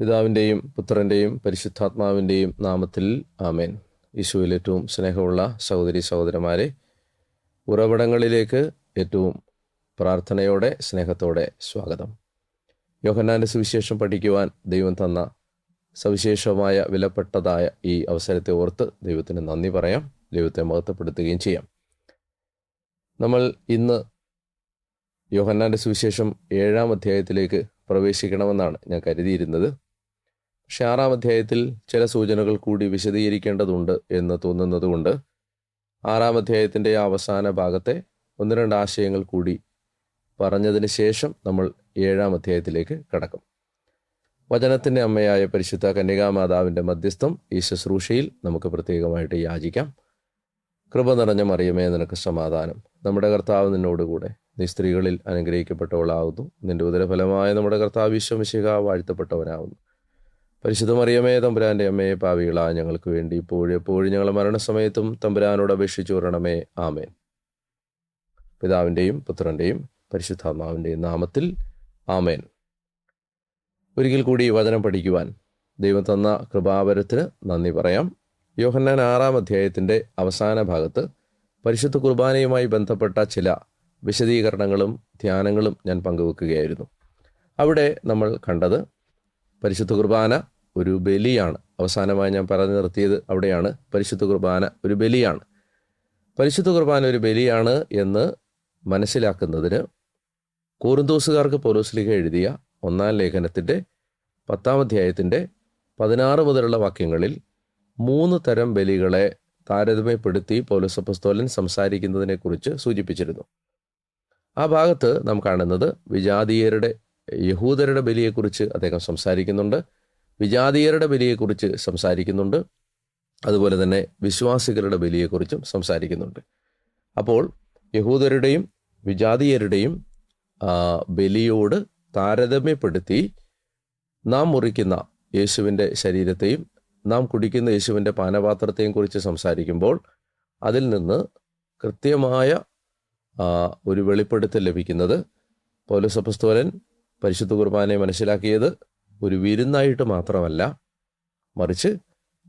പിതാവിന്റെയും പുത്രന്റെയും പരിശുദ്ധാത്മാവിന്റെയും നാമത്തിൽ ആമേൻ. യേശുവിൽ ഏറ്റവും സ്നേഹമുള്ള സഹോദരി സഹോദരന്മാരെ ഉറവിടങ്ങളിലേക്ക് ഏറ്റവും പ്രാർത്ഥനയോടെ സ്നേഹത്തോടെ സ്വാഗതം. യോഹന്നാന്റെ സുവിശേഷം പഠിക്കുവാൻ ദൈവം തന്ന സവിശേഷമായ വിലപ്പെട്ടതായ ഈ അവസരത്തെ ഓർത്ത് ദൈവത്തിന് നന്ദി പറയാം. ദൈവത്തെ മഹത്വപ്പെടുത്തുകയും ചെയ്യാം. നമ്മൾ ഇന്ന് യോഹന്നാന്റെ സുവിശേഷം ഏഴാം അധ്യായത്തിലേക്ക് പ്രവേശിക്കണമെന്നാണ് ഞാൻ കരുതിയിരുന്നത്. പക്ഷെ ആറാം അധ്യായത്തിൽ ചില സൂചനകൾ കൂടി വിശദീകരിക്കേണ്ടതുണ്ട് എന്ന് തോന്നുന്നതുകൊണ്ട് ആറാം അധ്യായത്തിന്റെ അവസാന ഭാഗത്തെ ഒന്ന് രണ്ട് ആശയങ്ങൾ കൂടി പറഞ്ഞതിന് ശേഷം നമ്മൾ ഏഴാം അധ്യായത്തിലേക്ക് കടക്കും. വചനത്തിന്റെ അമ്മയായ പരിശുദ്ധ കന്യകാമാതാവിന്റെ മധ്യസ്ഥം ഈ ശുശ്രൂഷയിൽ നമുക്ക് പ്രത്യേകമായിട്ട് യാചിക്കാം. കൃപ നിറഞ്ഞ മറിയമേ നിനക്ക് സമാധാനം. നമ്മുടെ കർത്താവ് നിന്നോടുകൂടെ നീ സ്ത്രീകളിൽ അനുഗ്രഹിക്കപ്പെട്ടവളാകുന്നു നിന്റെ ഉദരഫലമായ നമ്മുടെ കർത്താവ് വിശ്വമിശിക വാഴ്ത്തപ്പെട്ടവനാകുന്നു പരിശുദ്ധ മറിയമേ തമ്പുരാന്റെ അമ്മയെ പാവികള ഞങ്ങൾക്ക് വേണ്ടി ഇപ്പോഴും എപ്പോഴും ഞങ്ങളെ മരണസമയത്തും തമ്പുരാനോട് അപേക്ഷിച്ചു വരണമേ. ആമേൻ. പിതാവിന്റെയും പുത്രന്റെയും പരിശുദ്ധാത്മാവിന്റെയും നാമത്തിൽ ആമേൻ. ഒരിക്കൽ കൂടി വചനം പഠിക്കുവാൻ ദൈവം തന്ന കൃപാവരത്തിന് നന്ദി പറയാം. യോഹന്നാൻ ആറാം അധ്യായത്തിന്റെ അവസാന ഭാഗത്ത് പരിശുദ്ധ കുർബാനയുമായി ബന്ധപ്പെട്ട ചില വിശദീകരണങ്ങളും ധ്യാനങ്ങളും ഞാൻ പങ്കുവെക്കുകയായിരുന്നു. അവിടെ നമ്മൾ കണ്ടത് പരിശുദ്ധ കുർബാന ഒരു ബലിയാണ്. അവസാനമായി ഞാൻ പറഞ്ഞു നിർത്തിയത് അവിടെയാണ്. പരിശുദ്ധ കുർബാന ഒരു ബലിയാണ്. പരിശുദ്ധ കുർബാന ഒരു ബലിയാണ് എന്ന് മനസ്സിലാക്കുന്നതിന് കോറിന്തോസുകാർക്ക് പൗലോസ്ലിഹ എഴുതിയ ഒന്നാം ലേഖനത്തിന്റെ പത്താം അധ്യായത്തിന്റെ പതിനാറ് മുതലുള്ള വാക്യങ്ങളിൽ മൂന്ന് തരം ബലികളെ താരതമ്യപ്പെടുത്തി പൗലോസപ്പസ്തോലൻ സംസാരിക്കുന്നതിനെക്കുറിച്ച് സൂചിപ്പിച്ചിരുന്നു. ആ ഭാഗത്ത് നാം കാണുന്നത് വിജാതീയരുടെ യഹൂദരുടെ ബലിയെക്കുറിച്ച് അദ്ദേഹം സംസാരിക്കുന്നുണ്ട് വിജാതീയരുടെ ബലിയെക്കുറിച്ച് സംസാരിക്കുന്നുണ്ട് അതുപോലെ തന്നെ വിശ്വാസികളുടെ ബലിയെക്കുറിച്ചും സംസാരിക്കുന്നുണ്ട്. അപ്പോൾ യഹൂദരുടെയും വിജാതീയരുടെയും ബലിയോട് താരതമ്യപ്പെടുത്തി നാം മുറിക്കുന്ന യേശുവിന്റെ ശരീരത്തെയും നാം കുടിക്കുന്ന യേശുവിന്റെ പാനപാത്രത്തെയും കുറിച്ച് സംസാരിക്കുമ്പോൾ അതിൽ നിന്ന് കൃത്യമായ ഒരു വെളിപ്പെടുത്തൽ ലഭിക്കുന്നത് പൗലസപസ്തോലൻ പരിശുദ്ധ കുർബാനയെ മനസ്സിലാക്കിയത് ഒരു വിരുന്നായിട്ട് മാത്രമല്ല മറിച്ച്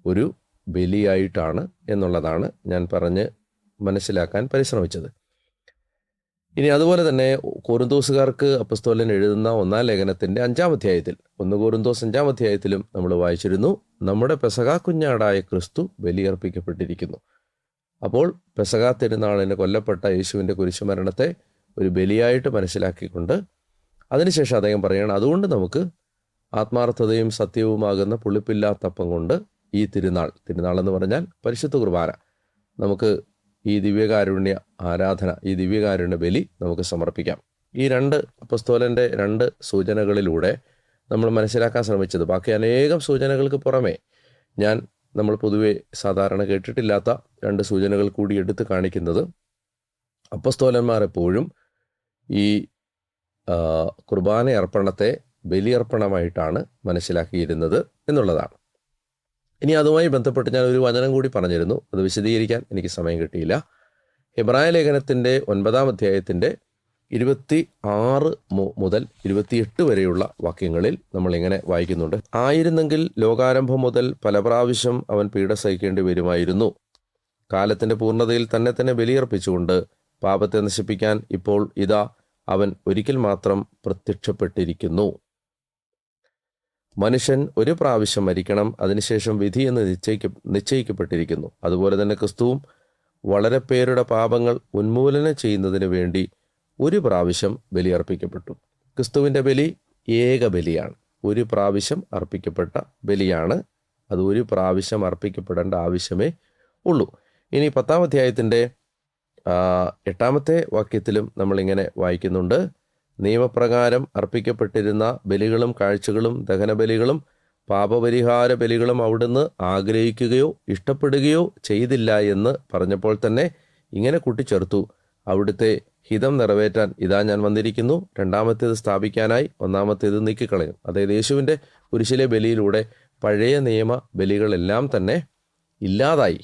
ഒരു ബലിയായിട്ടാണ് എന്നുള്ളതാണ് ഞാൻ പറഞ്ഞ് മനസ്സിലാക്കാൻ പരിശ്രമിച്ചത്. ഇനി അതുപോലെ തന്നെ കോരുന്തോസുകാർക്ക് അപ്പസ്തോലൻ എഴുതുന്ന ഒന്നാം ലേഖനത്തിന്റെ അഞ്ചാം അധ്യായത്തിൽ ഒന്ന് കോരുന്തോസ് അഞ്ചാം അധ്യായത്തിലും നമ്മൾ വായിച്ചിരുന്നു നമ്മുടെ പെസകാ കുഞ്ഞാടായ ക്രിസ്തു ബലിയർപ്പിക്കപ്പെട്ടിരിക്കുന്നു. അപ്പോൾ പെസകാ തിരുനാളിന് കൊല്ലപ്പെട്ട യേശുവിന്റെ കുരിശുമരണത്തെ ഒരു ബലിയായിട്ട് മനസ്സിലാക്കിക്കൊണ്ട് അതിനുശേഷം അദ്ദേഹം പറയുകയാണ് അതുകൊണ്ട് നമുക്ക് ആത്മാർത്ഥതയും സത്യവുമാകുന്ന പുളിപ്പില്ലാത്തപ്പം കൊണ്ട് ഈ തിരുനാൾ തിരുനാൾ എന്ന് പറഞ്ഞാൽ പരിശുദ്ധ കുർബാന നമുക്ക് ഈ ദിവ്യകാരുണ്യ ആരാധന ഈ ദിവ്യകാരുണ്യ ബലി നമുക്ക് സമർപ്പിക്കാം. ഈ രണ്ട് അപ്പസ്തോലന്റെ രണ്ട് സൂചനകളിലൂടെ നമ്മൾ മനസ്സിലാക്കാൻ ശ്രമിച്ചത് ബാക്കി അനേകം സൂചനകൾക്ക് പുറമേ ഞാൻ നമ്മൾ പൊതുവെ സാധാരണ കേട്ടിട്ടില്ലാത്ത രണ്ട് സൂചനകൾ കൂടി എടുത്ത് കാണിക്കുന്നത് അപ്പസ്തോലന്മാർ എപ്പോഴും ഈ കുർബാന അർപ്പണത്തെ ബലിയർപ്പണമായിട്ടാണ് മനസ്സിലാക്കിയിരുന്നത് എന്നുള്ളതാണ്. ഇനി അതുമായി ബന്ധപ്പെട്ട് ഞാൻ ഒരു വചനം കൂടി പറഞ്ഞിരുന്നു. അത് വിശദീകരിക്കാൻ എനിക്ക് സമയം കിട്ടിയില്ല. ഇബ്രായ ലേഖനത്തിന്റെ ഒൻപതാം അധ്യായത്തിന്റെ ഇരുപത്തി ആറ് മുതൽ ഇരുപത്തിയെട്ട് വരെയുള്ള വാക്യങ്ങളിൽ നമ്മൾ ഇങ്ങനെ വായിക്കുന്നുണ്ട്. ആയിരുന്നെങ്കിൽ ലോകാരംഭം മുതൽ പല പ്രാവശ്യം അവൻ പീഡ സഹിക്കേണ്ടി വരുമായിരുന്നു. കാലത്തിന്റെ പൂർണതയിൽ തന്നെ തന്നെ ബലിയർപ്പിച്ചുകൊണ്ട് പാപത്തെ നശിപ്പിക്കാൻ ഇപ്പോൾ ഇതാ അവൻ ഒരിക്കൽ മാത്രം പ്രത്യക്ഷപ്പെട്ടിരിക്കുന്നു. മനുഷ്യൻ ഒരു പ്രാവശ്യം മരിക്കണം അതിനുശേഷം വിധി എന്ന് നിശ്ചയിക്ക നിശ്ചയിക്കപ്പെട്ടിരിക്കുന്നു. അതുപോലെ തന്നെ ക്രിസ്തുവും വളരെ പേരുടെ പാപങ്ങൾ ഉന്മൂലനം ചെയ്യുന്നതിന് വേണ്ടി ഒരു പ്രാവശ്യം ബലിയർപ്പിക്കപ്പെട്ടു. ക്രിസ്തുവിന്റെ ബലി ഏക ബലിയാണ്. ഒരു പ്രാവശ്യം അർപ്പിക്കപ്പെട്ട ബലിയാണ്. അത് ഒരു പ്രാവശ്യം അർപ്പിക്കപ്പെടേണ്ട ആവശ്യമേ ഉള്ളൂ. ഇനി പത്താം അധ്യായത്തിന്റെ എട്ടാമത്തെ വാക്യത്തിലും നമ്മളിങ്ങനെ വായിക്കുന്നുണ്ട്. നിയമപ്രകാരം അർപ്പിക്കപ്പെട്ടിരുന്ന ബലികളും കാഴ്ചകളും ദഹനബലികളും പാപപരിഹാര ബലികളും അവിടുന്ന് ആഗ്രഹിക്കുകയോ ഇഷ്ടപ്പെടുകയോ ചെയ്തില്ല എന്ന് പറഞ്ഞപ്പോൾ തന്നെ ഇങ്ങനെ കൂട്ടിച്ചേർത്തു. അവിടുത്തെ ഹിതം നിറവേറ്റാൻ ഇതാ ഞാൻ വന്നിരിക്കുന്നു. രണ്ടാമത്തേത് സ്ഥാപിക്കാനായി ഒന്നാമത്തേത് നീക്കിക്കളയും. അതായത് യേശുവിന്റെ കുരിശിലെ ബലിയിലൂടെ പഴയ നിയമ ബലികളെല്ലാം തന്നെ ഇല്ലാതായി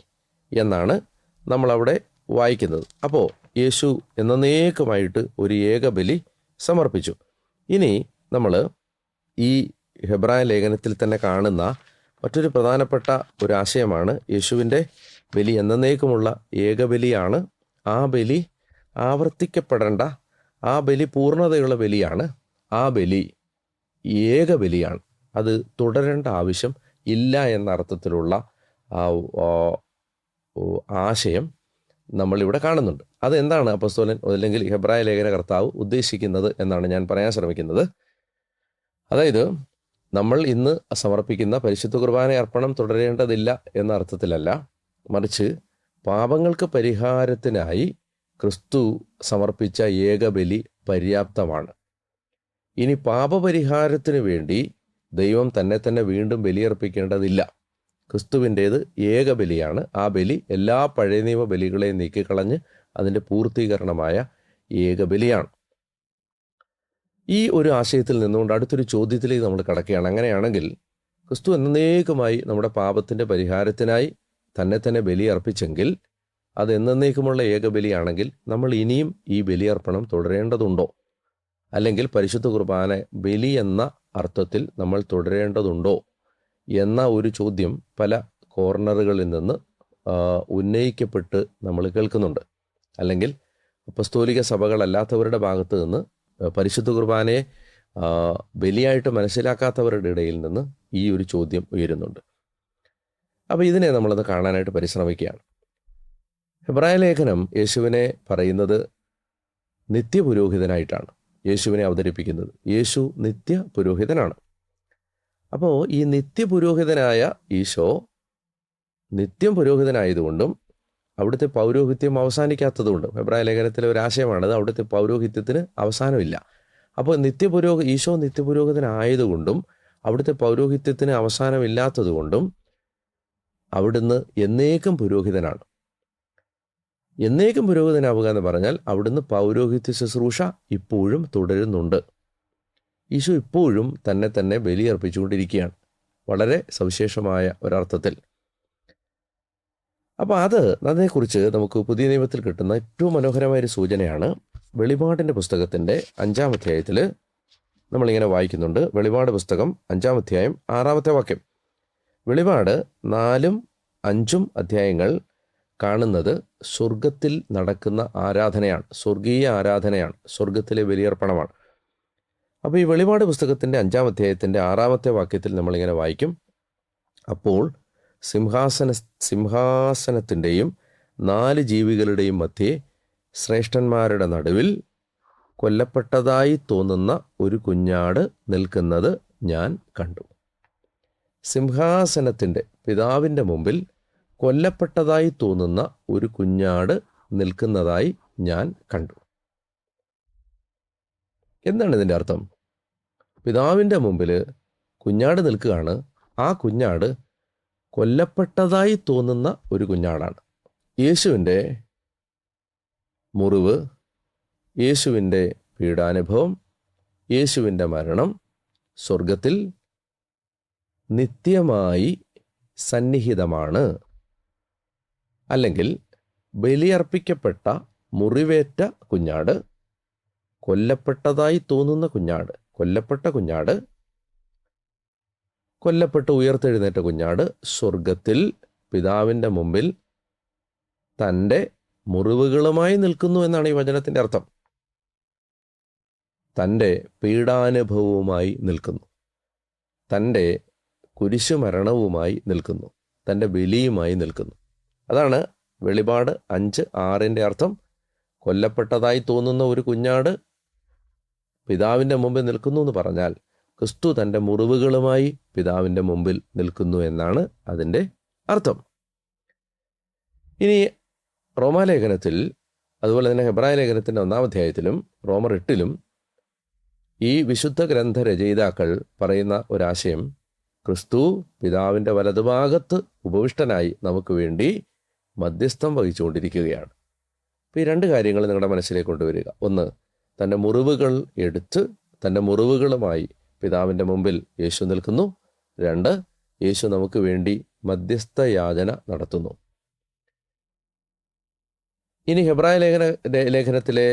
എന്നാണ് നമ്മളവിടെ വായിക്കുന്നത്. അപ്പോൾ യേശു എന്നേക്കുമായിട്ട് ഒരു ഏക ബലി സമർപ്പിച്ചു. ഇനി നമ്മൾ ഈ ഹെബ്രായ ലേഖനത്തിൽ തന്നെ കാണുന്ന മറ്റൊരു പ്രധാനപ്പെട്ട ഒരു ആശയമാണ് യേശുവിന്റെ ബലി എന്നേക്കുമുള്ള ഏകബലിയാണ്. ആ ബലി ആവർത്തിക്കപ്പെടേണ്ട ആ ബലി പൂർണതയുള്ള ബലിയാണ്. ആ ബലി ഏകബലിയാണ്. അത് തുടരേണ്ട ആവശ്യം ഇല്ല എന്ന അർത്ഥത്തിലുള്ള ആശയം നമ്മളിവിടെ കാണുന്നുണ്ട്. അതെന്താണ് അപ്പസ്തോലൻ അല്ലെങ്കിൽ ഹെബ്രായ ലേഖന കർത്താവ് ഉദ്ദേശിക്കുന്നത് എന്നാണ് ഞാൻ പറയാൻ ശ്രമിക്കുന്നത്. അതായത് നമ്മൾ ഇന്ന് സമർപ്പിക്കുന്ന പരിശുദ്ധ കുർബാന അർപ്പണം തുടരേണ്ടതില്ല എന്ന അർത്ഥത്തിലല്ല. മറിച്ച് പാപങ്ങൾക്ക് പരിഹാരത്തിനായി ക്രിസ്തു സമർപ്പിച്ച ഏകബലി പര്യാപ്തമാണ്. ഇനി പാപപരിഹാരത്തിന് വേണ്ടി ദൈവം തന്നെ തന്നെ വീണ്ടും ബലിയർപ്പിക്കേണ്ടതില്ല. ക്രിസ്തുവിന്റേത് ഏകബലിയാണ് ആ ബലി എല്ലാ പഴയ നിയമ ബലികളെയും നീക്കിക്കളഞ്ഞ് അതിന്റെ പൂർത്തീകരണമായ ഏകബലിയാണ് ഈ ഒരു ആശയത്തിൽ നിന്നുകൊണ്ട് അടുത്തൊരു ചോദ്യത്തിലേക്ക് നമ്മൾ കടക്കുകയാണ്. അങ്ങനെയാണെങ്കിൽ ക്രിസ്തു എന്നേക്കുമായി നമ്മുടെ പാപത്തിന്റെ പരിഹാരത്തിനായി തന്നെ തന്നെ ബലി അർപ്പിച്ചെങ്കിൽ അത് എന്നേക്കുമുള്ള ഏകബലിയാണെങ്കിൽ നമ്മൾ ഇനിയും ഈ ബലിയർപ്പണം തുടരേണ്ടതുണ്ടോ? അല്ലെങ്കിൽ പരിശുദ്ധ കുർബാന ബലി എന്ന അർത്ഥത്തിൽ നമ്മൾ തുടരേണ്ടതുണ്ടോ? എന്ന ഒരു ചോദ്യം പല കോർണറുകളിൽ നിന്ന് ഉന്നയിക്കപ്പെട്ട് നമ്മൾ കേൾക്കുന്നുണ്ട്. അല്ലെങ്കിൽ അപ്പസ്തോലിക സഭകളല്ലാത്തവരുടെ ഭാഗത്ത് നിന്ന് പരിശുദ്ധ കുർബാനയെ ബലിയായിട്ട് മനസ്സിലാക്കാത്തവരുടെ ഇടയിൽ നിന്ന് ഈ ഒരു ചോദ്യം ഉയരുന്നുണ്ട്. അപ്പോൾ ഇതിനെ നമ്മളത് കാണാനായിട്ട് പരിശ്രമിക്കുകയാണ്. ഹെബ്രായ ലേഖനം യേശുവിനെ പറയുന്നത് നിത്യപുരോഹിതനായിട്ടാണ്. യേശുവിനെ അവതരിപ്പിക്കുന്നത്. യേശു നിത്യ പുരോഹിതനാണ് അപ്പോൾ ഈ നിത്യപുരോഹിതനായ ഈശോ നിത്യം പുരോഹിതനായതുകൊണ്ടും അവിടുത്തെ പൗരോഹിത്യം അവസാനിക്കാത്തതുകൊണ്ടും ഹെബ്രായ ലേഖനത്തിലെ ഒരു ആശയമാണത് അവിടുത്തെ പൗരോഹിത്യത്തിന് അവസാനമില്ല. അപ്പോൾ നിത്യപുരോഹ ഈശോ നിത്യപുരോഹിതനായതുകൊണ്ടും അവിടുത്തെ പൗരോഹിത്യത്തിന് അവസാനമില്ലാത്തതുകൊണ്ടും അവിടുന്ന് എന്നേക്കും പുരോഹിതനാണ്. എന്നേക്കും പുരോഹിതനാവുക എന്ന് പറഞ്ഞാൽ അവിടുന്ന് പൗരോഹിത്യ ശുശ്രൂഷ ഇപ്പോഴും തുടരുന്നുണ്ട്. ഈശോ ഇപ്പോഴും തന്നെ തന്നെ ബലിയർപ്പിച്ചുകൊണ്ടിരിക്കുകയാണ്. വളരെ സവിശേഷമായ ഒരർത്ഥത്തിൽ. അപ്പോൾ അത് അതിനെക്കുറിച്ച് നമുക്ക് പുതിയ നിയമത്തിൽ കിട്ടുന്ന ഏറ്റവും മനോഹരമായ ഒരു സൂചനയാണ് വെളിപാടിന്റെ പുസ്തകത്തിന്റെ അഞ്ചാം അധ്യായത്തിൽ നമ്മളിങ്ങനെ വായിക്കുന്നുണ്ട്. വെളിപാട് പുസ്തകം അഞ്ചാം അധ്യായം ആറാമത്തെ വാക്യം. വെളിപാട് നാലും അഞ്ചും അധ്യായങ്ങൾ കാണുന്നത് സ്വർഗത്തിൽ നടക്കുന്ന ആരാധനയാണ്. സ്വർഗീയ ആരാധനയാണ്. സ്വർഗത്തിലെ ബലിയർപ്പണമാണ്. അപ്പോൾ ഈ വെളിപാട് പുസ്തകത്തിന്റെ അഞ്ചാം അധ്യായത്തിന്റെ ആറാമത്തെ വാക്യത്തിൽ നമ്മളിങ്ങനെ വായിക്കും. അപ്പോൾ സിംഹാസന സിംഹാസനത്തിന്റെയും നാല് ജീവികളുടെയും മധ്യേ ശ്രേഷ്ഠന്മാരുടെ നടുവിൽ കൊല്ലപ്പെട്ടതായി തോന്നുന്ന ഒരു കുഞ്ഞാട് നിൽക്കുന്നത് ഞാൻ കണ്ടു. സിംഹാസനത്തിന്റെ പിതാവിന്റെ മുമ്പിൽ കൊല്ലപ്പെട്ടതായി തോന്നുന്ന ഒരു കുഞ്ഞാട് നിൽക്കുന്നതായി ഞാൻ കണ്ടു. എന്താണ് ഇതിന്റെ അർത്ഥം? പിതാവിന്റെ മുമ്പിൽ കുഞ്ഞാട് നിൽക്കുകയാണ്. ആ കുഞ്ഞാട് കൊല്ലപ്പെട്ടതായി തോന്നുന്ന ഒരു കുഞ്ഞാടാണ്. യേശുവിന്റെ മുറിവ് യേശുവിന്റെ പീഡാനുഭവം യേശുവിന്റെ മരണം സ്വർഗത്തിൽ നിത്യമായി സന്നിഹിതമാണ്. അല്ലെങ്കിൽ ബലിയർപ്പിക്കപ്പെട്ട മുറിവേറ്റ കുഞ്ഞാട് കൊല്ലപ്പെട്ടതായി തോന്നുന്ന കുഞ്ഞാട്. കൊല്ലപ്പെട്ട കുഞ്ഞാട് കൊല്ലപ്പെട്ട് ഉയർത്തെഴുന്നേറ്റ കുഞ്ഞാട് സ്വർഗത്തിൽ പിതാവിന്റെ മുമ്പിൽ തന്റെ മുറിവുകളുമായി നിൽക്കുന്നു എന്നാണ് ഈ വചനത്തിന്റെ അർത്ഥം. തന്റെ പീഡാനുഭവവുമായി നിൽക്കുന്നു. തന്റെ കുരിശുമരണവുമായി നിൽക്കുന്നു. തന്റെ ബലിയുമായി നിൽക്കുന്നു. അതാണ് വെളിപാട് അഞ്ച് ആറിന്റെ അർത്ഥം. കൊല്ലപ്പെട്ടതായി തോന്നുന്ന ഒരു കുഞ്ഞാട് പിതാവിന്റെ മുമ്പിൽ നിൽക്കുന്നു എന്ന് പറഞ്ഞാൽ ക്രിസ്തു തന്റെ മുറിവുകളുമായി പിതാവിന്റെ മുമ്പിൽ നിൽക്കുന്നു എന്നാണ് അതിന്റെ അർത്ഥം. ഇനി റോമാലേഖനത്തിൽ അതുപോലെ തന്നെ ഹെബ്രായ ലേഖനത്തിന്റെ ഒന്നാം അധ്യായത്തിലും റോമർ എട്ടിലും ഈ വിശുദ്ധ ഗ്രന്ഥ രചയിതാക്കൾ പറയുന്ന ഒരാശയം ക്രിസ്തു പിതാവിന്റെ വലതുഭാഗത്ത് ഉപവിഷ്ടനായി നമുക്ക് വേണ്ടി മധ്യസ്ഥം വഹിച്ചുകൊണ്ടിരിക്കുകയാണ്. അപ്പോൾ ഈ രണ്ട് കാര്യങ്ങൾ നിങ്ങളുടെ മനസ്സിലേക്ക് കൊണ്ടുവരിക. ഒന്ന് തന്റെ മുറിവുകൾ എടുത്ത് തന്റെ മുറിവുകളുമായി പിതാവിന്റെ മുമ്പിൽ യേശു നിൽക്കുന്നു. രണ്ട് യേശു നമുക്ക് വേണ്ടി മധ്യസ്ഥ യാചന നടത്തുന്നു. ഇനി ഹെബ്രായ ലേഖന ലേഖനത്തിലെ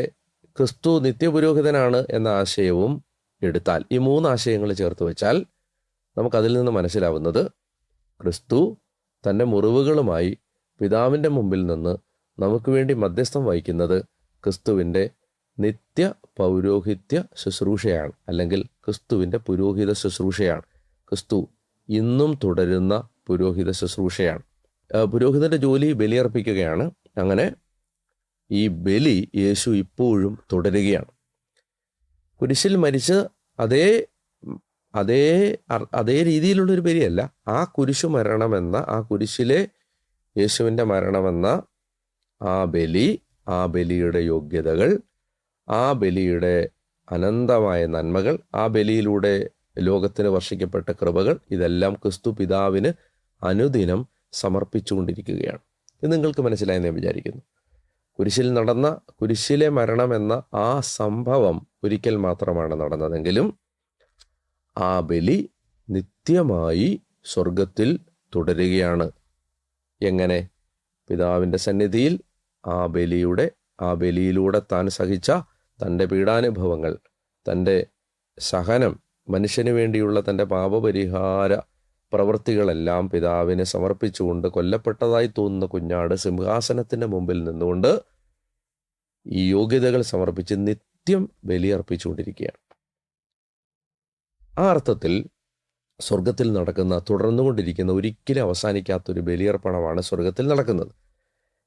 ക്രിസ്തു നിത്യപുരോഹിതനാണ് എന്ന ആശയവും എടുത്താൽ ഈ മൂന്ന് ആശയങ്ങൾ ചേർത്ത് വെച്ചാൽ നമുക്കതിൽ നിന്ന് മനസ്സിലാവുന്നത് ക്രിസ്തു തന്റെ മുറിവുകളുമായി പിതാവിന്റെ മുമ്പിൽ നിന്ന് നമുക്ക് വേണ്ടി മധ്യസ്ഥം വഹിക്കുന്നത് ക്രിസ്തുവിന്റെ നിത്യ പൗരോഹിത്യ ശുശ്രൂഷയാണ്. അല്ലെങ്കിൽ ക്രിസ്തുവിന്റെ പുരോഹിത ശുശ്രൂഷയാണ്. ക്രിസ്തു ഇന്നും തുടരുന്ന പുരോഹിത ശുശ്രൂഷയാണ്. പുരോഹിതന്റെ ജോലി ബലിയർപ്പിക്കുകയാണ്. അങ്ങനെ ഈ ബലി യേശു ഇപ്പോഴും തുടരുകയാണ്. കുരിശിൽ മരിച്ച് അതേ അതേ അതേ രീതിയിലുള്ളൊരു ബലിയല്ല. ആ കുരിശു മരണമെന്ന ആ കുരിശിലെ യേശുവിന്റെ മരണമെന്ന ആ ബലി ആ ബലിയുടെ യോഗ്യതകൾ ആ ബലിയുടെ അനന്തമായ നന്മകൾ ആ ബലിയിലൂടെ ലോകത്തിന് വർഷിക്കപ്പെട്ട കൃപകൾ ഇതെല്ലാം ക്രിസ്തു പിതാവിന് അനുദിനം സമർപ്പിച്ചുകൊണ്ടിരിക്കുകയാണ്. ഇത് നിങ്ങൾക്ക് മനസ്സിലായി ഞാൻ വിചാരിക്കുന്നു. കുരിശിൽ നടന്ന കുരിശിലെ മരണം എന്ന ആ സംഭവം ഒരിക്കൽ മാത്രമാണ് നടന്നതെങ്കിലും ആ ബലി നിത്യമായി സ്വർഗത്തിൽ തുടരുകയാണ്. എങ്ങനെ? പിതാവിന്റെ സന്നിധിയിൽ ആ ബലിയുടെ ആ ബലിയിലൂടെ താൻ സഹിച്ച തന്റെ പീഡാനുഭവങ്ങൾ തന്റെ സഹനം മനുഷ്യന് വേണ്ടിയുള്ള തന്റെ പാപപരിഹാര പ്രവൃത്തികളെല്ലാം പിതാവിനെ സമർപ്പിച്ചുകൊണ്ട് കൊല്ലപ്പെട്ടതായി തോന്നുന്ന കുഞ്ഞാട് സിംഹാസനത്തിന്റെ മുമ്പിൽ നിന്നുകൊണ്ട് ഈ യോഗ്യതകൾ സമർപ്പിച്ച് നിത്യം ബലിയർപ്പിച്ചുകൊണ്ടിരിക്കുകയാണ്. ആ അർത്ഥത്തിൽ സ്വർഗത്തിൽ നടക്കുന്ന തുടർന്നുകൊണ്ടിരിക്കുന്ന ഒരിക്കലും അവസാനിക്കാത്തൊരു ബലിയർപ്പണമാണ് സ്വർഗത്തിൽ നടക്കുന്നത്.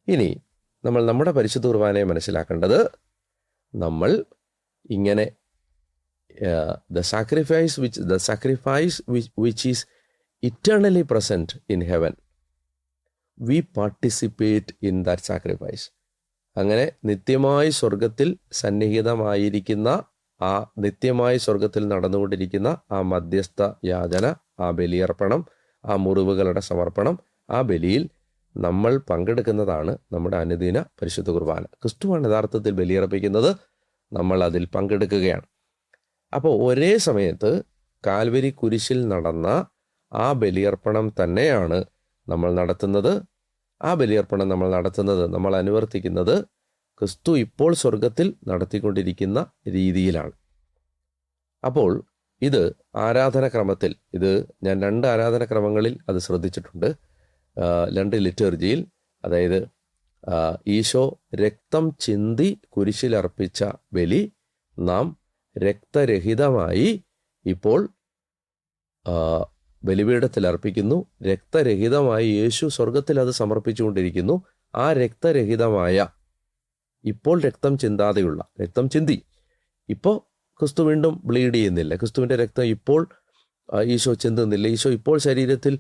ഇനി നമ്മൾ നമ്മുടെ പരിശുദ്ധ കുർബാനയെ മനസ്സിലാക്കേണ്ടത് നമ്മൾ ഇങ്ങനെ the sacrifice which the sacrifice which is eternally present in heaven we participate in that sacrifice അങ്ങനെ നിത്യമായി സ്വർഗത്തിൽ സന്നിഹിതമായിരിക്കുന്ന ആ നിത്യമായി സ്വർഗത്തിൽ നടന്നുകൊണ്ടിരിക്കുന്ന ആ മധ്യസ്ഥ യാചന ആ ബലിയർപ്പണം ആ മുറിവുകളുടെ സമർപ്പണം ആ ബലിയിൽ നമ്മൾ പങ്കെടുക്കുന്നതാണ് നമ്മുടെ അനുദിന പരിശുദ്ധ കുർബാന. ക്രിസ്തുവാണ് യഥാർത്ഥത്തിൽ ബലിയർപ്പിക്കുന്നത്. നമ്മൾ അതിൽ പങ്കെടുക്കുകയാണ്. അപ്പോൾ ഒരേ സമയത്ത് കാൽവരി കുരിശിൽ നടന്ന ആ ബലിയർപ്പണം തന്നെയാണ് നമ്മൾ നടത്തുന്നത്. ആ ബലിയർപ്പണം നമ്മൾ നടത്തുന്നത് നമ്മൾ അനുവർത്തിക്കുന്നത് ക്രിസ്തു ഇപ്പോൾ സ്വർഗത്തിൽ നടത്തിക്കൊണ്ടിരിക്കുന്ന രീതിയിലാണ്. അപ്പോൾ ഇത് ആരാധനക്രമത്തിൽ ഇത് ഞാൻ രണ്ട് ആരാധനക്രമങ്ങളിൽ അത് ശ്രദ്ധിച്ചിട്ടുണ്ട്. രണ്ട് ലിറ്റർജിയിൽ അതായത് ഈശോ രക്തം ചിന്തി കുരിശിലർപ്പിച്ച ബലി നാം രക്തരഹിതമായി ഇപ്പോൾ ബലിപീഠത്തിൽ അർപ്പിക്കുന്നു. രക്തരഹിതമായി യേശു സ്വർഗത്തിൽ അത് സമർപ്പിച്ചുകൊണ്ടിരിക്കുന്നു. ആ രക്തരഹിതമായ ഇപ്പോൾ രക്തം ചിന്താതെയുള്ള രക്തം ചിന്തി. ഇപ്പോൾ ക്രിസ്തു വീണ്ടും ബ്ലീഡ് ചെയ്യുന്നില്ല. ക്രിസ്തുവിന്റെ രക്തം ഇപ്പോൾ ഈശോ ചിന്തുന്നില്ല. ഈശോ ഇപ്പോൾ ശരീരത്തിൽ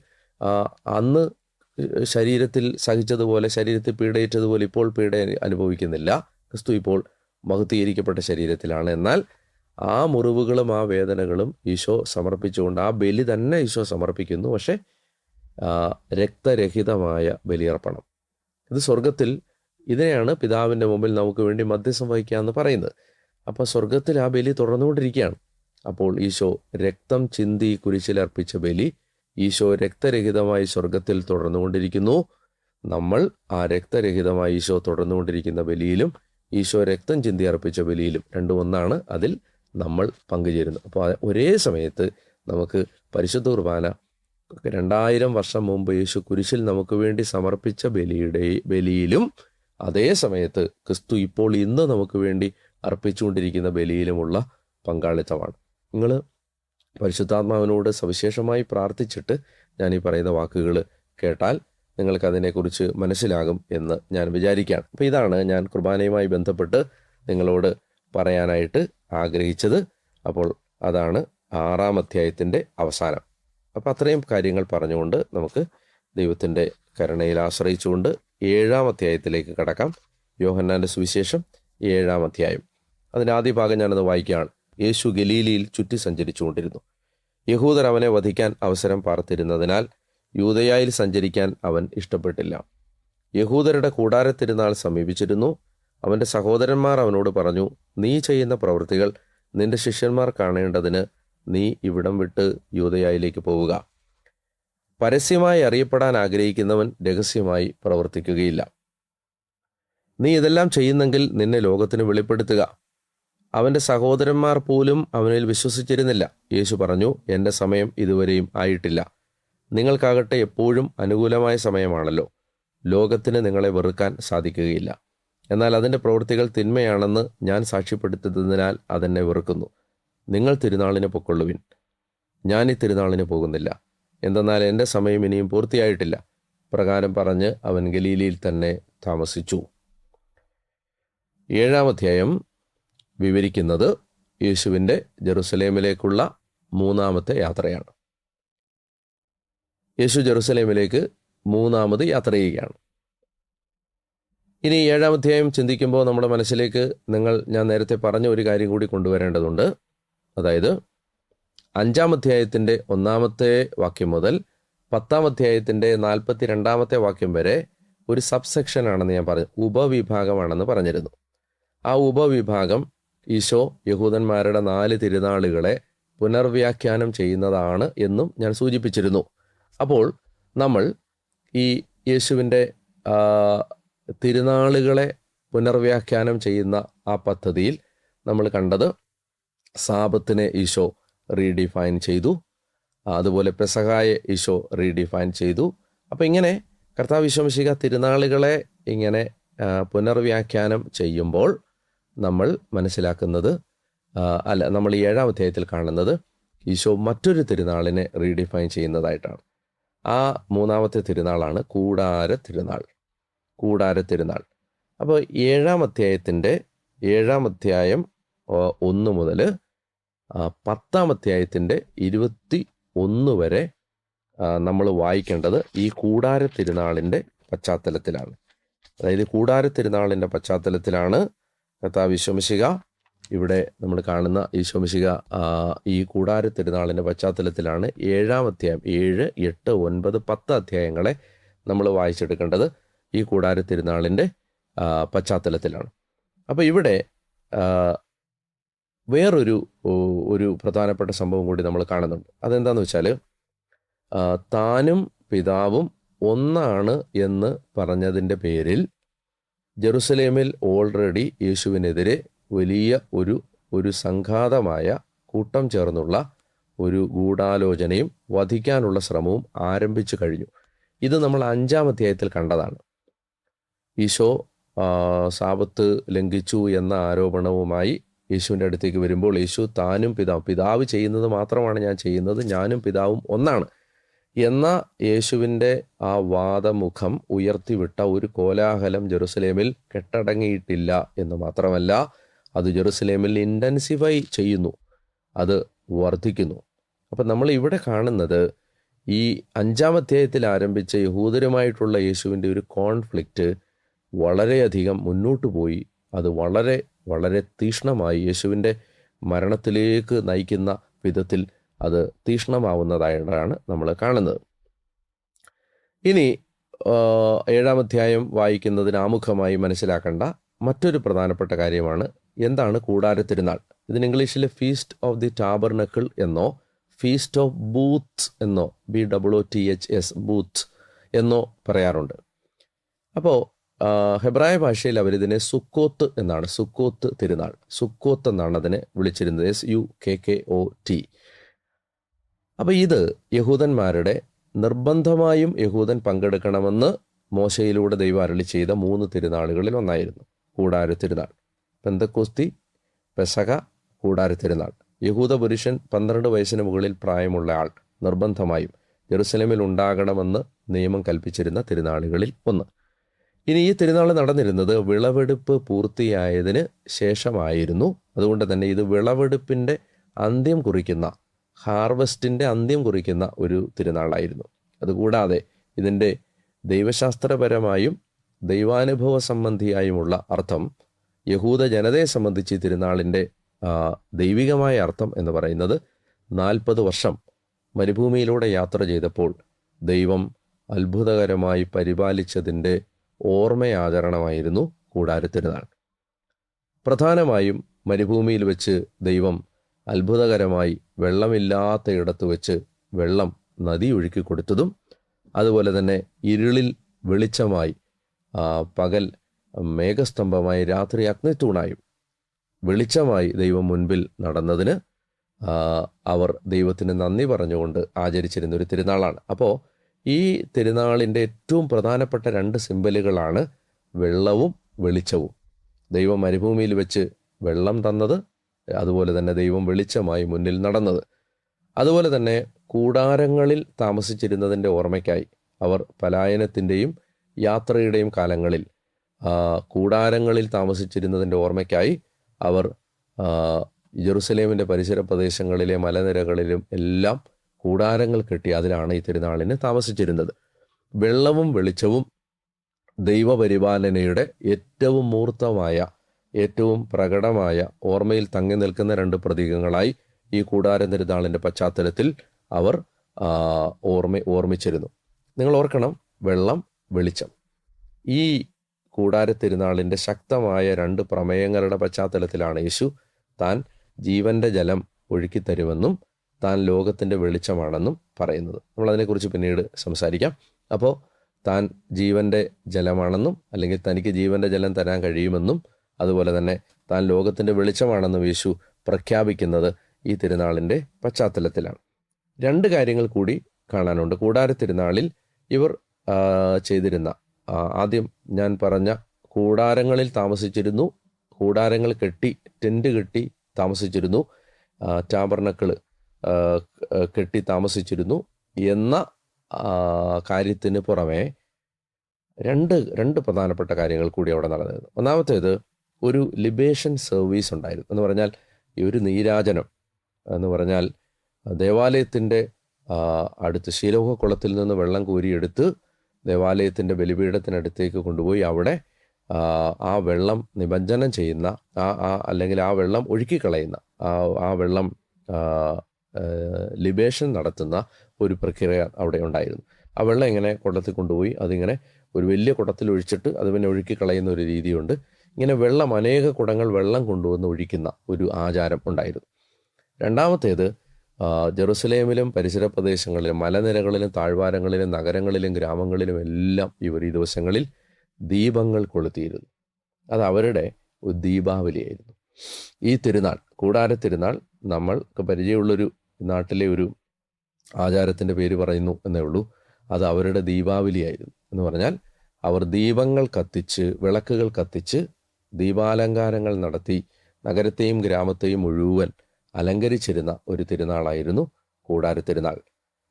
അന്ന് ശരീരത്തിൽ സഹിച്ചതുപോലെ ശരീരത്തിൽ പീഡയിച്ചതുപോലെ ഇപ്പോൾ പീഡ അനുഭവിക്കുന്നില്ല. ക്രിസ്തു ഇപ്പോൾ മഹത്വീകരിക്കപ്പെട്ട ശരീരത്തിലാണ്. എന്നാൽ ആ മുറിവുകളും ആ വേദനകളും ഈശോ സമർപ്പിച്ചുകൊണ്ട് ആ ബലി തന്നെ ഈശോ സമർപ്പിക്കുന്നു. പക്ഷേ രക്തരഹിതമായ ബലിയർപ്പണം. ഇത് സ്വർഗത്തിൽ ഇതിനെയാണ് പിതാവിന്റെ മുമ്പിൽ നമുക്ക് വേണ്ടി മധ്യസ്ഥം എന്ന് പറയുന്നത്. അപ്പോൾ സ്വർഗത്തിൽ ആ ബലി തുടർന്നുകൊണ്ടിരിക്കുകയാണ് അപ്പോൾ ഈശോ രക്തം ചിന്തി കുരിശിലർപ്പിച്ച ബലി ഈശോ രക്തരഹിതമായി സ്വർഗത്തിൽ തുടർന്നുകൊണ്ടിരിക്കുന്നു. നമ്മൾ ആ രക്തരഹിതമായി ഈശോ തുടർന്നുകൊണ്ടിരിക്കുന്ന ബലിയിലും ഈശോ രക്തം ചിന്തി അർപ്പിച്ച ബലിയിലും രണ്ടും ഒന്നാണ് അതിൽ നമ്മൾ പങ്കുചേരുന്നത്. അപ്പോൾ ഒരേ സമയത്ത് നമുക്ക് പരിശുദ്ധ കുർബാന രണ്ടായിരം വർഷം മുമ്പ് യേശു കുരിശിൽ നമുക്ക് വേണ്ടി സമർപ്പിച്ച ബലിയുടെ ബലിയിലും അതേ സമയത്ത് ക്രിസ്തു ഇപ്പോൾ ഇന്ന് നമുക്ക് വേണ്ടി അർപ്പിച്ചുകൊണ്ടിരിക്കുന്ന ബലിയിലുമുള്ള പങ്കാളിത്തമാണ്. നിങ്ങൾ പരിശുദ്ധാത്മാവിനോട് സവിശേഷമായി പ്രാർത്ഥിച്ചിട്ട് ഞാൻ ഈ പറയുന്ന വാക്കുകൾ കേട്ടാൽ നിങ്ങൾക്ക് അതിനെക്കുറിച്ച് മനസ്സിലാകും എന്ന് ഞാൻ വിചാരിക്കുകയാണ് അപ്പോൾ ഇതാണ് ഞാൻ കുർബാനയുമായി ബന്ധപ്പെട്ട് നിങ്ങളോട് പറയാനായിട്ട് ആഗ്രഹിച്ചത്. അപ്പോൾ അതാണ് ആറാം അധ്യായത്തിന്റെ അവസാനം. അപ്പോൾ അത്രയും കാര്യങ്ങൾ പറഞ്ഞുകൊണ്ട് നമുക്ക് ദൈവത്തിന്റെ കരുണയിൽ ആശ്രയിച്ചുകൊണ്ട് ഏഴാം അധ്യായത്തിലേക്ക് കടക്കാം. യോഹന്നാന്റെ സുവിശേഷം ഏഴാം അധ്യായം. അതിന്റെ ആദ്യ ഭാഗം ഞാനത് വായിക്കുകയാണ്. യേശു ഗലീലിയിൽ ചുറ്റി സഞ്ചരിച്ചുകൊണ്ടിരുന്നു. യഹൂദർ അവനെ വധിക്കാൻ അവസരം പാർത്തിരുന്നതിനാൽ യൂതയായിൽ സഞ്ചരിക്കാൻ അവൻ ഇഷ്ടപ്പെട്ടില്ല. യഹൂദരുടെ കൂടാരത്തിരുന്നാൾ സമീപിച്ചിരുന്നു. അവന്റെ സഹോദരന്മാർ അവനോട് പറഞ്ഞു നീ ചെയ്യുന്ന പ്രവൃത്തികൾ നിന്റെ ശിഷ്യന്മാർ കാണേണ്ടതിന് നീ ഇവിടം വിട്ട് യൂതയായിലേക്ക് പോവുക. പരസ്യമായി അറിയപ്പെടാൻ ആഗ്രഹിക്കുന്നവൻ രഹസ്യമായി പ്രവർത്തിക്കുകയില്ല. നീ ഇതെല്ലാം ചെയ്യുന്നെങ്കിൽ നിന്നെ ലോകത്തിന് വെളിപ്പെടുത്തുക. അവന്റെ സഹോദരന്മാർ പോലും അവനിൽ വിശ്വസിച്ചിരുന്നില്ല. യേശു പറഞ്ഞു എന്റെ സമയം ഇതുവരെയും ആയിട്ടില്ല. നിങ്ങൾക്കാകട്ടെ എപ്പോഴും അനുകൂലമായ സമയമാണല്ലോ. ലോകത്തിന് നിങ്ങളെ വെറുക്കാൻ സാധിക്കുകയില്ല. എന്നാൽ അതിന്റെ പ്രവൃത്തികൾ തിന്മയാണെന്ന് ഞാൻ സാക്ഷ്യപ്പെടുത്തുന്നതിനാൽ അതെന്നെ വെറുക്കുന്നു. നിങ്ങൾ തിരുനാളിന് പൊക്കൊള്ളുവിൻ. ഞാൻ ഈ തിരുനാളിന് പോകുന്നില്ല. എന്തെന്നാൽ എന്റെ സമയം ഇനിയും പൂർത്തിയായിട്ടില്ല. പ്രകാരം പറഞ്ഞ് അവൻ ഗലീലിയിൽ തന്നെ താമസിച്ചു. ഏഴാം അധ്യായം വിവരിക്കുന്നത് യേശുവിന്റെ ജെറുസലേമിലേക്കുള്ള മൂന്നാമത്തെ യാത്രയാണ്. യേശു ജെറുസലേമിലേക്ക് മൂന്നാമത് യാത്ര ചെയ്യുകയാണ്. ഇനി ഏഴാം അധ്യായം ചിന്തിക്കുമ്പോൾ നമ്മുടെ മനസ്സിലേക്ക് നിങ്ങൾ ഞാൻ നേരത്തെ പറഞ്ഞ ഒരു കാര്യം കൂടി കൊണ്ടുവരേണ്ടതുണ്ട്. അതായത് അഞ്ചാം അധ്യായത്തിന്റെ ഒന്നാമത്തെ വാക്യം മുതൽ പത്താം അധ്യായത്തിന്റെ നാൽപ്പത്തി രണ്ടാമത്തെ വാക്യം വരെ ഒരു സബ്സെക്ഷൻ ആണെന്ന് ഞാൻ പറഞ്ഞു ഉപവിഭാഗമാണെന്ന് പറഞ്ഞിരുന്നു. ആ ഉപവിഭാഗം ഈശോ യഹൂദന്മാരുടെ നാല് തിരുനാളുകളെ പുനർവ്യാഖ്യാനം ചെയ്യുന്നതാണ് എന്നും ഞാൻ സൂചിപ്പിച്ചിരുന്നു. അപ്പോൾ നമ്മൾ ഈ യേശുവിന്റെ തിരുനാളുകളെ പുനർവ്യാഖ്യാനം ചെയ്യുന്ന ആ പദ്ധതിയിൽ നമ്മൾ കണ്ടത് സാപത്തിനെ ഈശോ റീഡിഫൈൻ ചെയ്തു അതുപോലെ പെസഹായെ ഈശോ റീഡിഫൈൻ ചെയ്തു. അപ്പോൾ ഇങ്ങനെ കർത്താവ് വിശ്വമിശിക തിരുനാളുകളെ ഇങ്ങനെ പുനർവ്യാഖ്യാനം ചെയ്യുമ്പോൾ നമ്മൾ മനസ്സിലാക്കുന്നത് അല്ല നമ്മൾ ഈ ഏഴാം അധ്യായത്തിൽ കാണുന്നത് ഈശോ മറ്റൊരു തിരുനാളിനെ റീഡിഫൈൻ ചെയ്യുന്നതായിട്ടാണ്. ആ മൂന്നാമത്തെ തിരുനാളാണ് കൂടാര തിരുനാൾ. കൂടാര തിരുനാൾ. അപ്പോൾ ഏഴാം അധ്യായത്തിന്റെ ഏഴാം അധ്യായം ഒന്ന് മുതൽ പത്താം അധ്യായത്തിന്റെ ഇരുപത്തി ഒന്ന് വരെ നമ്മൾ വായിക്കേണ്ടത് ഈ കൂടാര തിരുനാളിന്റെ പശ്ചാത്തലത്തിലാണ്. അതായത് കൂടാര തിരുനാളിന്റെ പശ്ചാത്തലത്തിലാണ് കർത്താവ് ഈശോമിശിക ഇവിടെ നമ്മൾ കാണുന്ന ഈശോമിശിക ഈ കൂടാര തിരുനാളിന്റെ പശ്ചാത്തലത്തിലാണ് ഏഴാം അധ്യായം ഏഴ് എട്ട് ഒൻപത് പത്ത് അധ്യായങ്ങളെ നമ്മൾ വായിച്ചെടുക്കേണ്ടത് ഈ കൂടാര തിരുനാളിന്റെ പശ്ചാത്തലത്തിലാണ്. അപ്പോൾ ഇവിടെ വേറൊരു ഒരു പ്രധാനപ്പെട്ട സംഭവം കൂടി നമ്മൾ കാണുന്നുണ്ട്. അതെന്താണെന്ന് വെച്ചാൽ താനും പിതാവും ഒന്നാണ് എന്ന് പറഞ്ഞതിന്റെ പേരിൽ ജെറുസലേമിൽ ഓൾറെഡി യേശുവിനെതിരെ വലിയ ഒരു ഒരു സംഘാതമായ കൂട്ടം ചേർന്നുള്ള ഒരു ഗൂഢാലോചനയും വധിക്കാനുള്ള ശ്രമവും ആരംഭിച്ചു കഴിഞ്ഞു. ഇത് നമ്മൾ അഞ്ചാം അധ്യായത്തിൽ കണ്ടതാണ്. ഈശോ സാപത്ത് ലംഘിച്ചു എന്ന ആരോപണവുമായി യേശുവിന്റെ അടുത്തേക്ക് വരുമ്പോൾ യേശു താനും പിതാവ് പിതാവ് ചെയ്യുന്നത് മാത്രമാണ് ഞാൻ ചെയ്യുന്നത് ഞാനും പിതാവും ഒന്നാണ്. എന്ന യേശുവിന്റെ ആ വാദമുഖം ഉയർത്തിവിട്ട ഒരു കോലാഹലം ജെറുസലേമിൽ കെട്ടടങ്ങിയിട്ടില്ല എന്ന് മാത്രമല്ല അത് ജെറുസലേമിൽ ഇന്റൻസിഫൈ ചെയ്യുന്നു അത് വർദ്ധിക്കുന്നു. അപ്പം നമ്മൾ ഇവിടെ കാണുന്നത് ഈ അഞ്ചാം അധ്യായത്തിൽ ആരംഭിച്ച യഹൂദരുമായിട്ടുള്ള യേശുവിന്റെ ഒരു കോൺഫ്ലിക്റ്റ് വളരെയധികം മുന്നോട്ട് പോയി. അത് വളരെ വളരെ തീഷ്ണമായി യേശുവിന്റെ മരണത്തിലേക്ക് നയിക്കുന്ന വിധത്തിൽ അത് തീഷ്ണമാവുന്നതായിട്ടാണ് നമ്മൾ കാണുന്നത്. ഇനി ഏഴാം അധ്യായം വായിക്കുന്നതിന് ആമുഖമായി മനസ്സിലാക്കേണ്ട മറ്റൊരു പ്രധാനപ്പെട്ട കാര്യമാണ് എന്താണ് കൂടാര തിരുനാൾ? ഇതിന് ഇംഗ്ലീഷിൽ ഫീസ്റ്റ് ഓഫ് ദി ടാബർനക്കിൾ എന്നോ ഫീസ്റ്റ് ഓഫ് ബൂത്ത് എന്നോ B W T H S booth എന്നോ പറയാറുണ്ട്. അപ്പോൾ ഹെബ്രായ ഭാഷയിൽ അവരിതിനെ സുക്കോത്ത് എന്നാണ് സുക്കോത്ത് തിരുനാൾ. സുക്കോത്ത് എന്നാണ് അതിനെ വിളിച്ചിരുന്നത്. S U K K O T അപ്പോൾ ഇത് യഹൂദന്മാരുടെ നിർബന്ധമായും യഹൂദൻ പങ്കെടുക്കണമെന്ന് മോശയിലൂടെ ദൈവം അരളി ചെയ്ത മൂന്ന് തിരുനാളുകളിൽ ഒന്നായിരുന്നു കൂടാര തിരുനാൾ. പെന്തക്കുസ്തി പെസക കൂടാര തിരുനാൾ. യഹൂദ പുരുഷൻ പന്ത്രണ്ട് വയസ്സിന് മുകളിൽ പ്രായമുള്ള ആൾ നിർബന്ധമായും ജെറുസലേമിൽ ഉണ്ടാകണമെന്ന് നിയമം കൽപ്പിച്ചിരുന്ന തിരുനാളുകളിൽ ഒന്ന്. ഇനി ഈ തിരുനാൾ നടന്നിരുന്നത് വിളവെടുപ്പ് പൂർത്തിയായതിന് ശേഷമായിരുന്നു. അതുകൊണ്ട് തന്നെ ഇത് വിളവെടുപ്പിന്റെ അന്ത്യം കുറിക്കുന്ന ഹാർവസ്റ്റിന്റെ അന്ത്യം കുറിക്കുന്ന ഒരു തിരുനാളായിരുന്നു. അതുകൂടാതെ ഇതിന്റെ ദൈവശാസ്ത്രപരമായും ദൈവാനുഭവ സംബന്ധിയായുമുള്ള അർത്ഥം യഹൂദ ജനതയെ സംബന്ധിച്ച് തിരുനാളിന്റെ ദൈവികമായ അർത്ഥം എന്ന് പറയുന്നത് നാൽപ്പത് വർഷം മരുഭൂമിയിലൂടെ യാത്ര ചെയ്തപ്പോൾ ദൈവം അത്ഭുതകരമായി പരിപാലിച്ചതിന്റെ ഓർമ്മയാചരണമായിരുന്നു കൂടാരത്തിരുനാൾ പ്രധാനമായും മരുഭൂമിയിൽ വെച്ച് ദൈവം അത്ഭുതകരമായി വെള്ളമില്ലാത്ത ഇടത്ത് വെച്ച് വെള്ളം നദി ഒഴുക്കി കൊടുത്തതും അതുപോലെ തന്നെ ഇരുളിൽ വെളിച്ചമായി പകൽ മേഘസ്തംഭമായി രാത്രി അഗ്നിത്തൂണായും വെളിച്ചമായി ദൈവം മുൻപിൽ നടന്നതിന് അവർ ദൈവത്തിന് നന്ദി പറഞ്ഞുകൊണ്ട് ആചരിച്ചിരുന്ന ഒരു തിരുനാളാണ്. അപ്പോൾ ഈ തിരുനാളിന്റെ ഏറ്റവും പ്രധാനപ്പെട്ട രണ്ട് സിമ്പലുകളാണ് വെള്ളവും വെളിച്ചവും. ദൈവം മരുഭൂമിയിൽ വെച്ച് വെള്ളം തന്നത് അതുപോലെ തന്നെ ദൈവം വെളിച്ചമായി മുന്നിൽ നടന്നത്. അതുപോലെ തന്നെ കൂടാരങ്ങളിൽ താമസിച്ചിരുന്നതിന്റെ ഓർമ്മയ്ക്കായി അവർ പലായനത്തിന്റെയും യാത്രയുടെയും കാലങ്ങളിൽ കൂടാരങ്ങളിൽ താമസിച്ചിരുന്നതിന്റെ ഓർമ്മയ്ക്കായി അവർ ജെറുസലേമിന്റെ പരിസര പ്രദേശങ്ങളിലെ മലനിരകളിലും എല്ലാം കൂടാരങ്ങൾ കെട്ടി അതിലാണ് ഈ തിരുനാളിന് താമസിച്ചിരുന്നത്. വെള്ളവും വെളിച്ചവും ദൈവപരിപാലനയുടെ ഏറ്റവും മൂർത്തമായ ഏറ്റവും പ്രകടമായ ഓർമ്മയിൽ തങ്ങി നിൽക്കുന്ന രണ്ട് പ്രതീകങ്ങളായി ഈ കൂടാര നിരുതാളിന്റെ പശ്ചാത്തലത്തിൽ അവർ ഓർമ്മ ഓർമ്മിച്ചിരുന്നു. നിങ്ങൾ ഓർക്കണം വെള്ളം വെളിച്ചം. ഈ കൂടാര തിരുനാളിന്റെ ശക്തമായ രണ്ട് പ്രമേയങ്ങളുടെ പശ്ചാത്തലത്തിലാണ് യേശു താൻ ജീവന്റെ ജലം ഒഴുക്കിത്തരുമെന്നും താൻ ലോകത്തിന്റെ വെളിച്ചമാണെന്നും പറയുന്നത്. നമ്മളതിനെക്കുറിച്ച് പിന്നീട് സംസാരിക്കാം. അപ്പോൾ താൻ ജീവന്റെ ജലമാണെന്നും അല്ലെങ്കിൽ തനിക്ക് ജീവന്റെ ജലം തരാൻ കഴിയുമെന്നും അതുപോലെ തന്നെ താൻ ലോകത്തിന്റെ വെളിച്ചമാണെന്ന് യേശു പ്രഖ്യാപിക്കുന്നത് ഈ തിരുനാളിന്റെ പശ്ചാത്തലത്തിലാണ്. രണ്ട് കാര്യങ്ങൾ കൂടി കാണാനുണ്ട്. കൂടാര തിരുനാളിൽ ഇവർ ചെയ്തിരുന്ന ആദ്യം ഞാൻ പറഞ്ഞ കൂടാരങ്ങളിൽ താമസിച്ചിരുന്നു കൂടാരങ്ങൾ കെട്ടി ടെന്റ് കെട്ടി താമസിച്ചിരുന്നു ടാബർണക്കൾ കെട്ടി താമസിച്ചിരുന്നു എന്ന കാര്യത്തിന് പുറമെ രണ്ട് രണ്ട് പ്രധാനപ്പെട്ട കാര്യങ്ങൾ കൂടി അവിടെ നടന്നിരുന്നു. ഒന്നാമത്തേത് ഒരു ലിബേഷൻ സർവീസ് ഉണ്ടായിരുന്നു. എന്ന് പറഞ്ഞാൽ ഈ ഒരു നീരാജനം എന്ന് പറഞ്ഞാൽ ദേവാലയത്തിന്റെ അടുത്ത് ശീലോഹ കുളത്തിൽ നിന്ന് വെള്ളം കോരിയെടുത്ത് ദേവാലയത്തിന്റെ ബലിപീഠത്തിനടുത്തേക്ക് കൊണ്ടുപോയി അവിടെ ആ, വെള്ളം നിമജ്ജനം ചെയ്യുന്ന ആ ആ അല്ലെങ്കിൽ ആ വെള്ളം ഒഴുക്കിക്കളയുന്ന ആ ആ വെള്ളം ലിബേഷൻ നടത്തുന്ന ഒരു പ്രക്രിയ അവിടെ ഉണ്ടായിരുന്നു. ആ വെള്ളം ഇങ്ങനെ കുടത്തിൽ കൊണ്ടുപോയി അതിങ്ങനെ ഒരു വലിയ കുടത്തിൽ ഒഴിച്ചിട്ട് അത് പിന്നെ ഒഴുക്കിക്കളയുന്ന ഒരു രീതിയുണ്ട്. ഇങ്ങനെ വെള്ളം അനേക കുടങ്ങൾ വെള്ളം കൊണ്ടുവന്ന് ഒഴിക്കുന്ന ഒരു ആചാരം ഉണ്ടായിരുന്നു. രണ്ടാമത്തേത് ജെറുസലേമിലും പരിസര പ്രദേശങ്ങളിലും മലനിരകളിലും താഴ്വാരങ്ങളിലും നഗരങ്ങളിലും ഗ്രാമങ്ങളിലും എല്ലാം ഇവർ ഈ ദിവസങ്ങളിൽ ദീപങ്ങൾ കൊളുത്തിയിരുന്നു. അത് അവരുടെ ഒരു ദീപാവലിയായിരുന്നു. ഈ തിരുനാൾ കൂടാര തിരുനാൾ നമ്മൾക്ക് പരിചയമുള്ളൊരു നാട്ടിലെ ഒരു ആചാരത്തിന്റെ പേര് പറയുന്നു എന്നേ ഉള്ളൂ. അത് അവരുടെ ദീപാവലിയായിരുന്നു എന്ന് പറഞ്ഞാൽ അവർ ദീപങ്ങൾ കത്തിച്ച് വിളക്കുകൾ കത്തിച്ച് ദീപാലങ്കാരങ്ങൾ നടത്തി നഗരത്തെയും ഗ്രാമത്തെയും മുഴുവൻ അലങ്കരിച്ചിരുന്ന ഒരു തിരുനാളായിരുന്നു കൂടാര തിരുനാൾ.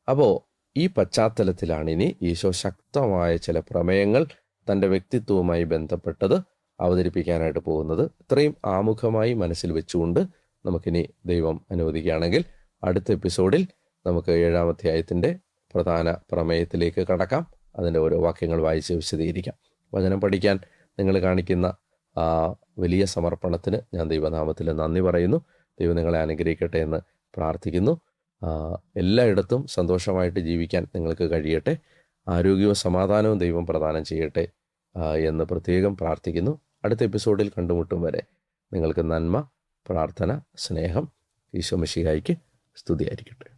അപ്പോൾ ഈ പശ്ചാത്തലത്തിലാണ് ഇനി ഈശോ ശക്തമായ ചില പ്രമേയങ്ങൾ തന്റെ വ്യക്തിത്വവുമായി ബന്ധപ്പെട്ടത് അവതരിപ്പിക്കാനായിട്ട് പോകുന്നത്. ഇത്രയും ആമുഖമായി മനസ്സിൽ വെച്ചുകൊണ്ട് നമുക്കിനി ദൈവം അനുവദിക്കുകയാണെങ്കിൽ അടുത്ത എപ്പിസോഡിൽ നമുക്ക് ഏഴാം അധ്യായത്തിന്റെ പ്രധാന പ്രമേയത്തിലേക്ക് കടക്കാം. അതിന്റെ ഓരോ വാക്യങ്ങൾ വായിച്ച് വിശദീകരിക്കാം. വചനം പഠിക്കാൻ നിങ്ങൾ കാണിക്കുന്ന ആ വലിയ സമർപ്പണത്തിന് ഞാൻ ദൈവനാമത്തിൽ നന്ദി പറയുന്നു. ദൈവം നിങ്ങളെ അനുഗ്രഹിക്കട്ടെ എന്ന് പ്രാർത്ഥിക്കുന്നു. എല്ലായിടത്തും സന്തോഷമായിട്ട് ജീവിക്കാൻ നിങ്ങൾക്ക് കഴിയട്ടെ. ആരോഗ്യവും സമാധാനവും ദൈവം പ്രദാനം ചെയ്യട്ടെ എന്ന് പ്രത്യേകം പ്രാർത്ഥിക്കുന്നു. അടുത്ത എപ്പിസോഡിൽ കണ്ടുമുട്ടും വരെ നിങ്ങൾക്ക് നന്മ പ്രാർത്ഥന സ്നേഹം ഈശോ മിശിഹായിക്ക് സ്തുതിയായിരിക്കട്ടെ.